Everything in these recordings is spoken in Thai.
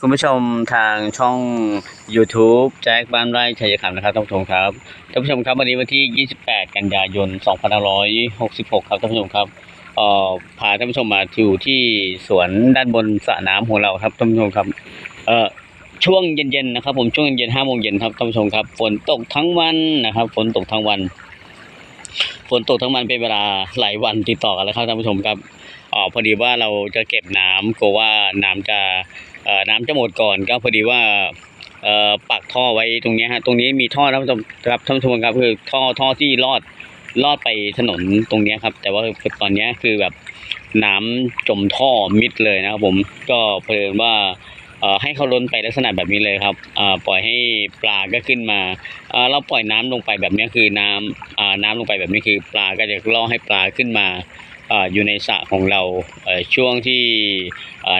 คุณผู้ชมทางช่อง YouTube แจ็คบ้านไร่ชัยคำนะครับท่านผู้ชมครับท่านผู้ชมครับวันนี้วันที่ 28 กันยายน 2566 ครับท่านผู้ชมครับเอ่อพาท่านผู้ชมมาอยู่ที่สวนด้านบนสระน้ำของเราครับท่านผู้ชมครับเอ่อช่วงเย็นๆนะครับ ผมช่วงเย็นๆ5โมงเย็นครับท่านผู้ชมครับฝนตกทั้งวันนะครับฝนตกทั้งวันฝนตกทั้งวันเป็นเวลาหลายวันติดต่อกันแล้วครับท่านผู้ชมครับอ๋อพอดีว่าเราจะเก็บน้ำกลัวว่าน้ำจะ น้ำจะหมดก่อนก็พอดีว่าปักท่อไว้ตรงนี้ฮะตรงนี้มีท่อท่านผู้ชมครับท่านผู้ชมครับคือท่อท่อที่ลอดลอดไปถนนตรงนี้ครับ แต่ว่าตอนนี้คือแบบน้ำจมท่อมิดเลยนะครับผมก็เพิ่นว่าให้เขาล้นไปลักษณะแบบนี้เลยครับปล่อยให้ปลาก็ขึ้นมาเราปล่อยน้ำลงไปแบบนี้คือน้ำอ่าน้ำลงไปแบบนี้คือ ปลาก็จะล่อให้ปลาขึ้นมา อยู่ในสระของเราช่วงที่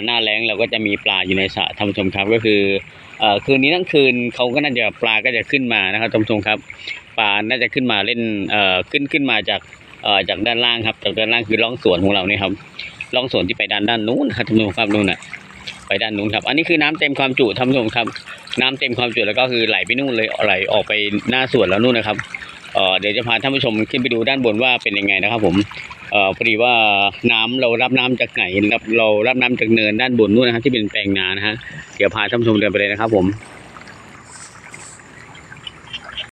หน้าแล้งเราก็จะมีปลาอยู่ในสระท่านผู้ชมครับก็คืออคืนนี้ทั้งคืนเขาก็น่าจะปลาก็จะขึ้นมานะครับท่านผู้ชมครับปลาน่าจะขึ้นมาเล่นขึ้นขึ้นมาจากจากด้านล่างครับจากด้านล่างคือร่องสวนของเราเนี่ยครับร่องสวนที่ไปด้านด้านนู้นครับท่านผู้ชมครับนู่นน่ะไปด้านนู้นครับ อันนี้คือน้ำเต็มความจุท่านผู้ชมครับ น้ำเต็มความจุแล้วก็คือไหลไปนู่นเลยไหลออกไปหน้าสวนแล้วนู่นนะครับ เดี๋ยวจะพาท่านผู้ชมขึ้นไปดูด้านบนว่าเป็นยังไงนะครับ ผมเอ่อพอดีว่าน้ำเรารับน้ำจากไหนครับเรารับน้ำจากเนินด้านบนนู่นนะครับที่เป็นแปลงนานะฮะเดี๋ยวพาท่านผู้ชมเดินไปเลยนะครับ ผม